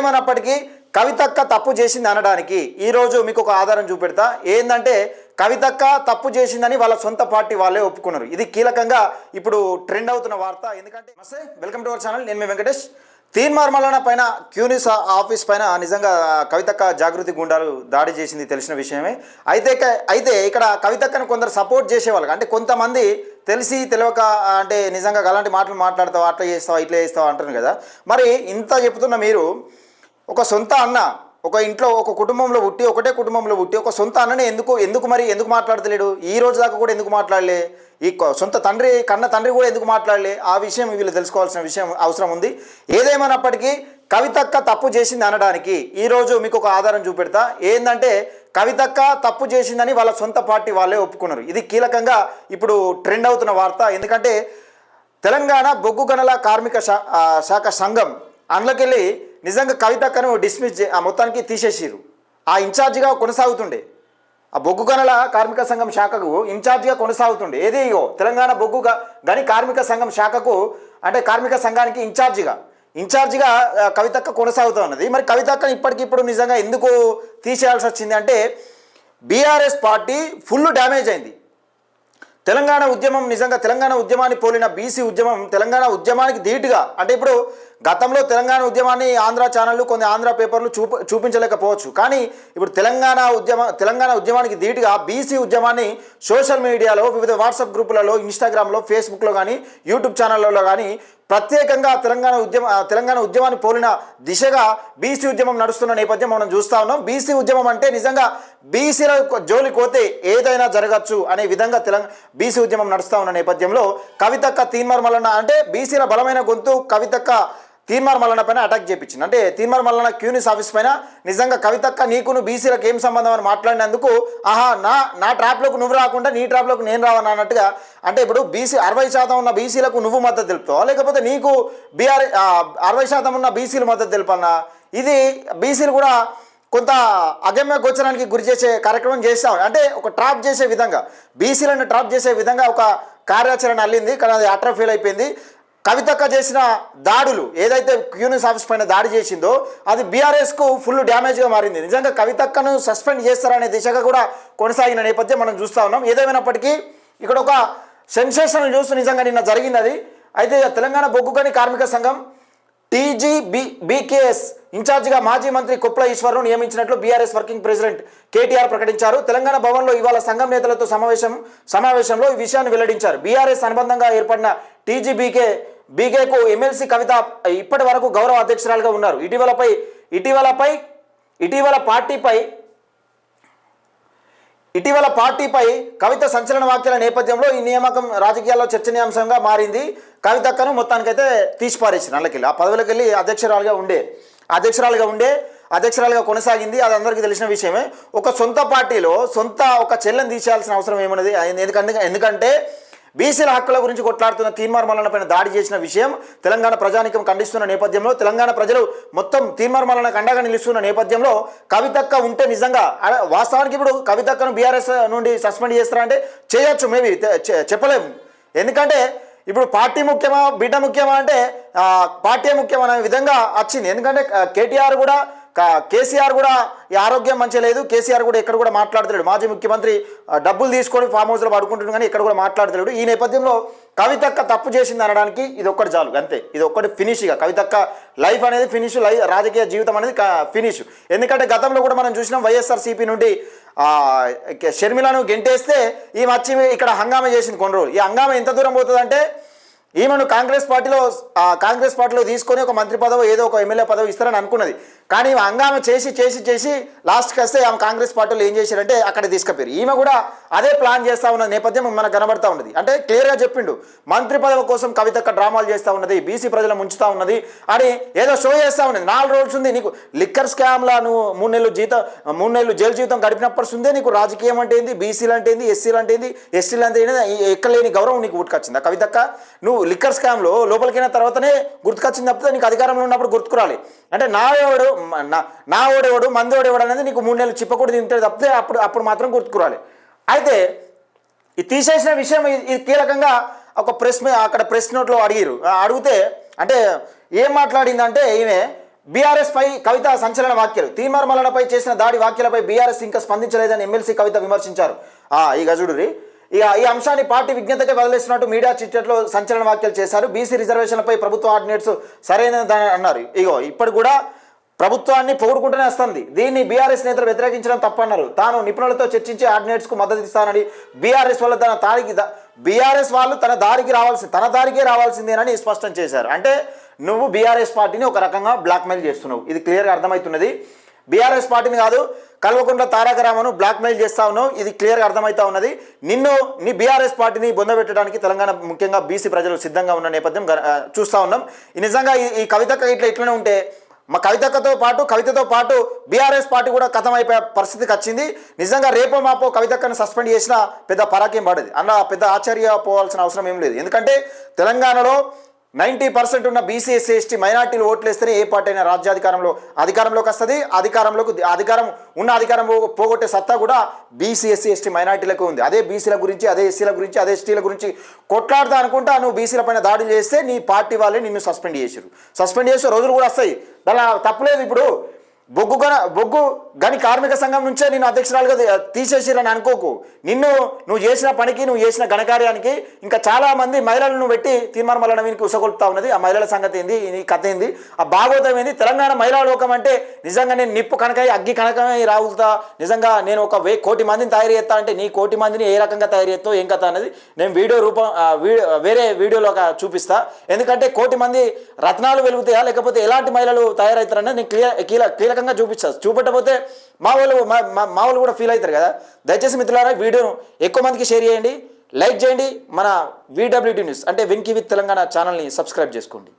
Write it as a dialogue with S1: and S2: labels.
S1: ఏమైనప్పటికీ కవితక్క తప్పు చేసింది అనడానికి ఈరోజు మీకు ఒక ఆధారం చూపెడతా. ఏంటంటే కవితక్క తప్పు చేసిందని వాళ్ళ సొంత పార్టీ వాళ్ళే ఒప్పుకున్నారు. ఇది కీలకంగా ఇప్పుడు ట్రెండ్ అవుతున్న వార్త. ఎందుకంటే నమస్తే వెల్కమ్ టు అవర్ ఛానల్ నేను మీ వెంకటేష్. తీన్మార్ మల్లన పైన క్యూనిస్ ఆఫీస్ పైన నిజంగా కవితక్క జాగృతి గుండాలు దాడి చేసింది తెలిసిన విషయమే. అయితే అయితే ఇక్కడ కవితక్కను కొందరు సపోర్ట్ చేసేవాళ్ళు. అంటే కొంతమంది తెలిసి తెలియక అంటే నిజంగా అలాంటి మాటలు మాట్లాడతావు అట్లా చేస్తావా ఇట్లా చేస్తావా అంటారు కదా. మరి ఇంత చెప్తున్న మీరు ఒక సొంత అన్న ఒక ఇంట్లో ఒక కుటుంబంలో పుట్టి ఒకటే కుటుంబంలో పుట్టి ఒక సొంత అన్నని ఎందుకు ఎందుకు మరి ఎందుకు మాట్లాడతలేడు? ఈ రోజు దాకా కూడా ఎందుకు మాట్లాడలే? ఈ సొంత తండ్రి కన్న తండ్రి కూడా ఎందుకు మాట్లాడలే? ఆ విషయం వీళ్ళు తెలుసుకోవాల్సిన విషయం అవసరం ఉంది. ఏదేమైనప్పటికీ కవితక్క తప్పు చేసింది అనడానికి ఈరోజు మీకు ఒక ఆధారం చూపెడతా. ఏంటంటే కవితక్క తప్పు చేసిందని వాళ్ళ సొంత పార్టీ వాళ్ళే ఒప్పుకున్నారు. ఇది కీలకంగా ఇప్పుడు ట్రెండ్ అవుతున్న వార్త. ఎందుకంటే తెలంగాణ బొగ్గు గనుల కార్మిక శా- శాఖ సంఘం అందులోకెళ్ళి నిజంగా కవితక్కను డిస్మిస్ ఆ మొత్తానికి తీసేసిరు ఆ ఇన్ఛార్జిగా కొనసాగుతుండే. ఆ బొగ్గు గనుల కార్మిక సంఘం శాఖకు ఇన్ఛార్జిగా కొనసాగుతుండే. ఏది ఇగో? తెలంగాణ బొగ్గు గని కార్మిక సంఘం శాఖకు అంటే కార్మిక సంఘానికి ఇన్ఛార్జిగా. ఇన్ఛార్జిగా కవితక్క కొనసాగుతూ ఉన్నది. మరి కవితక్క ఇప్పటికిప్పుడు నిజంగా ఎందుకు తీసేయాల్సి వచ్చింది అంటే బీఆర్ఎస్ పార్టీ ఫుల్ డ్యామేజ్ అయింది. తెలంగాణ ఉద్యమం నిజంగా తెలంగాణ ఉద్యమాన్ని పోలిన బీసీ ఉద్యమం తెలంగాణ ఉద్యమానికి ధీటుగా అంటే ఇప్పుడు గతంలో తెలంగాణ ఉద్యమాన్ని ఆంధ్ర ఛానళ్ళు కొన్ని ఆంధ్ర పేపర్లు చూప చూపించలేకపోవచ్చు. కానీ ఇప్పుడు తెలంగాణ ఉద్యమ తెలంగాణ ఉద్యమానికి ధీటుగా బీసీ ఉద్యమాన్ని సోషల్ మీడియాలో వివిధ వాట్సాప్ గ్రూపులలో ఇన్స్టాగ్రామ్లో ఫేస్బుక్లో కానీ యూట్యూబ్ ఛానళ్ళలో కానీ ప్రత్యేకంగా తెలంగాణ ఉద్యమ తెలంగాణ ఉద్యమాన్ని పోలిన దిశగా బీసీ ఉద్యమం నడుస్తున్న నేపథ్యం మనం చూస్తా ఉన్నాం. బీసీ ఉద్యమం అంటే నిజంగా బీసీల జోలి కోతే ఏదైనా జరగచ్చు అనే విధంగా తెలంగాణ బీసీ ఉద్యమం నడుస్తూ ఉన్న నేపథ్యంలో కవితక్క తీన్మర్మలన్న అంటే బీసీల బలమైన గొంతు కవితక్క తీన్మార్ మల్లన్న పైన అటాక్ చేపించింది. అంటే తీన్మార్ మల్లన్న క్యూనిస్ ఆఫీస్ పైన నిజంగా కవితక్క నీకును బీసీలకు ఏం సంబంధం అని మాట్లాడినందుకు ఆహా నా నా ట్రాప్లోకి నువ్వు రాకుండా నీ ట్రాప్లోకి నేను రావని అన్నట్టుగా అంటే ఇప్పుడు బీసీ అరవై శాతం ఉన్న బీసీలకు నువ్వు మద్దతు తెలుపుతావా? లేకపోతే నీకు బీఆర్ అరవై శాతం ఉన్న బీసీలు మద్దతు తెలుపన్నా? ఇది బీసీలు కూడా కొంత అగమ్య గోచరానికి గురి చేసే కార్యక్రమం చేస్తాం అంటే ఒక ట్రాప్ చేసే విధంగా బీసీలను ట్రాప్ చేసే విధంగా ఒక కార్యాచరణ అల్లింది కానీ అది అట్రా ఫీల్ అయిపోయింది. కవితక్క చేసిన దాడులు ఏదైతే క్యూనిస్ ఆఫీస్ పైన దాడి చేసిందో అది బీఆర్ఎస్కు ఫుల్ డ్యామేజ్గా మారింది. నిజంగా కవితక్కను సస్పెండ్ చేస్తారనే దిశగా కూడా కొనసాగిన నేపథ్యం మనం చూస్తూ ఉన్నాం. ఏదేమైనప్పటికీ ఇక్కడ ఒక సెన్సేషనల్ న్యూస్ నిజంగా నిన్న జరిగింది అది. అయితే తెలంగాణ బొగ్గుగని కార్మిక సంఘం టీజీబీ బీకేఎస్ ఇన్ఛార్జిగా మాజీ మంత్రి కుప్ల ఈశ్వర్ను నియమించినట్లు బీఆర్ఎస్ వర్కింగ్ ప్రెసిడెంట్ కేటీఆర్ ప్రకటించారు. తెలంగాణ భవన్లో ఇవాళ సంఘం నేతలతో సమావేశం సమావేశంలో ఈ విషయాన్ని వెల్లడించారు. బీఆర్ఎస్ అనుబంధంగా ఏర్పడిన టీజీబీకే బీకేకు ఎమ్మెల్సీ కవిత ఇప్పటి వరకు గౌరవ అధ్యక్షురాలుగా ఉన్నారు. ఇటీవలపై ఇటీవలపై ఇటీవల పార్టీపై ఇటీవల పార్టీపై కవిత సంచలన వ్యాఖ్యల నేపథ్యంలో ఈ నియామకం రాజకీయాల్లో చర్చనీయాంశంగా మారింది. కవితక్కను మొత్తానికైతే తీసిపారేసింది అందుకెళ్ళి ఆ పదవులకు వెళ్ళి అధ్యక్షురాలుగా ఉండే అధ్యక్షురాలుగా ఉండే అధ్యక్షురాలుగా కొనసాగింది. అది అందరికీ తెలిసిన విషయమే. ఒక సొంత పార్టీలో సొంత ఒక చెల్లెని తీసేయాల్సిన అవసరం ఏమన్నది? ఎందుకంటే ఎందుకంటే బీసీల హక్కుల గురించి కొట్లాడుతున్న తీర్మార్ మల్లన పైన దాడి చేసిన విషయం తెలంగాణ ప్రజానికం ఖండిస్తున్న నేపథ్యంలో తెలంగాణ ప్రజలు మొత్తం తీర్మార్ మల్లనకు అండగా నిలుస్తున్న నేపథ్యంలో కవితక్క ఉంటే నిజంగా వాస్తవానికి ఇప్పుడు కవితక్కను బీఆర్ఎస్ నుండి సస్పెండ్ చేస్తారా అంటే చేయొచ్చు మేబీ చెప్పలేము. ఎందుకంటే ఇప్పుడు పార్టీ ముఖ్యమా బిడ్డ ముఖ్యమా అంటే పార్టీ ముఖ్యమనే అనే విధంగా వచ్చింది ఎందుకంటే కేటీఆర్ కూడా కేసీఆర్ కూడా ఈ ఆరోగ్యం మంచిగా లేదు. కేసీఆర్ కూడా ఎక్కడ కూడా మాట్లాడతలేడు. మాజీ ముఖ్యమంత్రి డబ్బులు తీసుకొని ఫామ్ హౌస్లో పడుకుంటున్నాడు కానీ ఇక్కడ కూడా మాట్లాడతలేడు. ఈ నేపథ్యంలో కవితక్క తప్పు చేసింది అనడానికి ఇది ఒక్కటి చాలు. అంతే. ఇది ఒక్కటి ఫినిష్ ఇక. కవితక్క లైఫ్ అనేది ఫినిష్ లైఫ్ రాజకీయ జీవితం అనేది ఫినిష్ ఎందుకంటే గతంలో కూడా మనం చూసినాం వైఎస్ఆర్సీపీ నుండి షర్మిలను గెంటేస్తే ఈ వచ్చి ఇక్కడ హంగామా చేసింది కొన్ని రోజులు. ఈ హంగామా ఎంత దూరం పోతుందంటే ఈమెను కాంగ్రెస్ పార్టీలో కాంగ్రెస్ పార్టీలో తీసుకొని ఒక మంత్రి పదవి ఏదో ఒక ఎమ్మెల్యే పదవి ఇస్తారని అనుకున్నది. కానీ ఈమె హంగామా చేసి చేసి చేసి లాస్ట్కి వస్తే ఆమె కాంగ్రెస్ పార్టీలో ఏం చేశారంటే అక్కడ తీసుకుపోయారు. ఈమె కూడా అదే ప్లాన్ చేస్తా ఉన్న నేపథ్యం మనకు కనబడతా ఉన్నది. అంటే క్లియర్గా చెప్పిండు మంత్రి పదవి కోసం కవితక్క డ్రామాలు చేస్తూ ఉన్నది బీసీ ప్రజలు ముంచుతా ఉన్నది. అని ఏదో షో చేస్తూ ఉన్నది. నాలుగు రోజులు ఉంది నీకు లిక్కర్ స్కామ్లా నువ్వు మూడు నెలలు జీతం మూడు నెలలు జైలు జీవితం గడిపినప్పటి ఉందే నీకు రాజకీయం అంటే ఏంది? బీసీలు అంటే ఏంది? ఎస్సీలు అంటే ఏంది? ఎస్సీలు అంటే ఏంది? ఎక్కలేని గౌరవం నీకు గుర్తుకొచ్చిందా? కవితక్క నువ్వు లిక్కర్ స్కామ్లో లోపలికైన తర్వాతనే గుర్తుకొచ్చింది తప్పితే నీకు అధికారంలో ఉన్నప్పుడు గుర్తుకురాలి. అంటే నా ఎవడు నా నా ఓడేవాడు మంది ఓడేవాడు అనేది నీకు మూడు నెలలు చిప్పకూడదు తింటే తప్పితే అప్పుడు అప్పుడు మాత్రం గుర్తుకురాలి. అయితే ఈ తీసేసిన విషయం ఇది కీలకంగా ఒక ప్రెస్ అక్కడ ప్రెస్ నోట్లో అడిగారు. అడిగితే అంటే ఏం మాట్లాడిందంటే ఈమె బీఆర్ఎస్ పై కవిత సంచలన వ్యాఖ్యలు. తీర్మార్ మల్లనపై చేసిన దాడి వ్యాఖ్యలపై బీఆర్ఎస్ ఇంకా స్పందించలేదని ఎమ్మెల్సీ కవిత విమర్శించారు. ఆ ఈ గజుడురి ఇక ఈ అంశాన్ని పార్టీ విజ్ఞతకే వదిలేస్తున్నట్టు మీడియా చిట్టలో సంచలన వ్యాఖ్యలు చేశారు. బీసీ రిజర్వేషన్లపై ప్రభుత్వ ఆర్డినేట్స్ సరైనదని అన్నారు. ఇగో ఇప్పుడు కూడా ప్రభుత్వాన్ని పొగుడుకుంటూనే వస్తుంది. దీన్ని బీఆర్ఎస్ నేతలు వ్యతిరేకించడం తప్పన్నారు. తాను నిపుణులతో చర్చించి ఆర్డినేట్స్కు మద్దతు ఇస్తానని బీఆర్ఎస్ వల్ల తన దారికి బీఆర్ఎస్ వాళ్ళు తన దారికి రావాల్సింది తన దారికే రావాల్సిందేనని స్పష్టం చేశారు. అంటే నువ్వు బీఆర్ఎస్ పార్టీని ఒక రకంగా బ్లాక్మెయిల్ చేస్తున్నావు. ఇది క్లియర్గా అర్థమవుతున్నది. బీఆర్ఎస్ పార్టీని కాదు కల్వకుంట్ల తారక రామను బ్లాక్మెయిల్ చేస్తా ఉన్నావు. ఇది క్లియర్గా అర్థమవుతా ఉన్నది. నిన్ను నీ బీఆర్ఎస్ పార్టీని బొందబెట్టడానికి తెలంగాణ ముఖ్యంగా బీసీ ప్రజలు సిద్ధంగా ఉన్న నేపథ్యం చూస్తూ చూస్తా ఉన్నాం. నిజంగా ఈ- కవిత ఇట్లా ఇట్లనే ఉంటే మా కవితక్కతో పాటు కవితతో పాటు బీఆర్ఎస్ పార్టీ కూడా కథం అయిపోయే పరిస్థితికి వచ్చింది. నిజంగా రేపో మాపో కవితక్కను సస్పెండ్ చేసినా పెద్ద పరాకేం పడేది. అన్న పెద్ద ఆశ్చర్య పోవాల్సిన అవసరం ఏం లేదు. ఎందుకంటే తెలంగాణలో నైంటీ పర్సెంట్ ఉన్న బీసీ ఎస్సీ ఎస్టీ మైనార్టీలు ఓట్లేస్తేనే ఏ పార్టీ అయినా రాజ్యాధికారంలో అధికారంలోకి వస్తుంది. అధికారంలోకి అధికారం ఉన్న అధికారం పో- పోగొట్టే సత్తా కూడా బీసీ ఎస్సీ ఎస్టీ మైనార్టీలకు ఉంది. అదే బీసీల గురించి అదే ఎస్సీల గురించి అదే ఎస్టీల గురించి కొట్లాడుతా అనుకుంటా నువ్వు బీసీల పైన దాడులు చేస్తే నీ పార్టీ వాళ్ళే నిన్ను సస్పెండ్ చేసారు సస్పెండ్ చేసే రోజులు కూడా వస్తాయి. దాని తప్పులేదు ఇప్పుడు. బొగ్గు గన బొగ్గు గని కార్మిక సంఘం నుంచే నేను అధ్యక్షురాలుగా తీసేసిరని అనుకోకు. నిన్ను నువ్వు చేసిన పనికి నువ్వు చేసిన ఘనకార్యానికి ఇంకా చాలా మంది మహిళలను పెట్టి తీర్మానం వల్ల వీనికి ఉసగొలుపుతా ఉన్నది. ఆ మహిళల సంగతి ఏంది? నీ కథ ఏంది? ఆ భాగవతం ఏంది? తెలంగాణ మహిళా లోకం అంటే నిజంగా నేను నిప్పు కనకై అగ్గి కనకమై రావుతా నిజంగా నేను ఒక వే కోటి మందిని తయారు చేస్తా అంటే నీ కోటి మందిని ఏ రకంగా తయారు చేస్తావు? ఏం కథ అనేది నేను వీడియో రూపం వీడియో వేరే వీడియోలో ఒక చూపిస్తా. ఎందుకంటే కోటి మంది రత్నాలు వెలుగుతాయా? లేకపోతే ఎలాంటి మహిళలు తయారవుతారనేది నేను క్లియర్ కీలక కీలకంగా చూపించా చూపెట్టకపోతే మా వాళ్ళు మా- మా వాళ్ళు కూడా ఫీల్ అవుతారు కదా. దయచేసి మిత్రులారా వీడియోను ఎక్కువ మందికి షేర్ చేయండి. లైక్ చేయండి. మన వీడబ్ల్యూటీ న్యూస్ అంటే వెంకీ విత్ తెలంగాణ ఛానల్ని సబ్స్క్రైబ్ చేసుకోండి.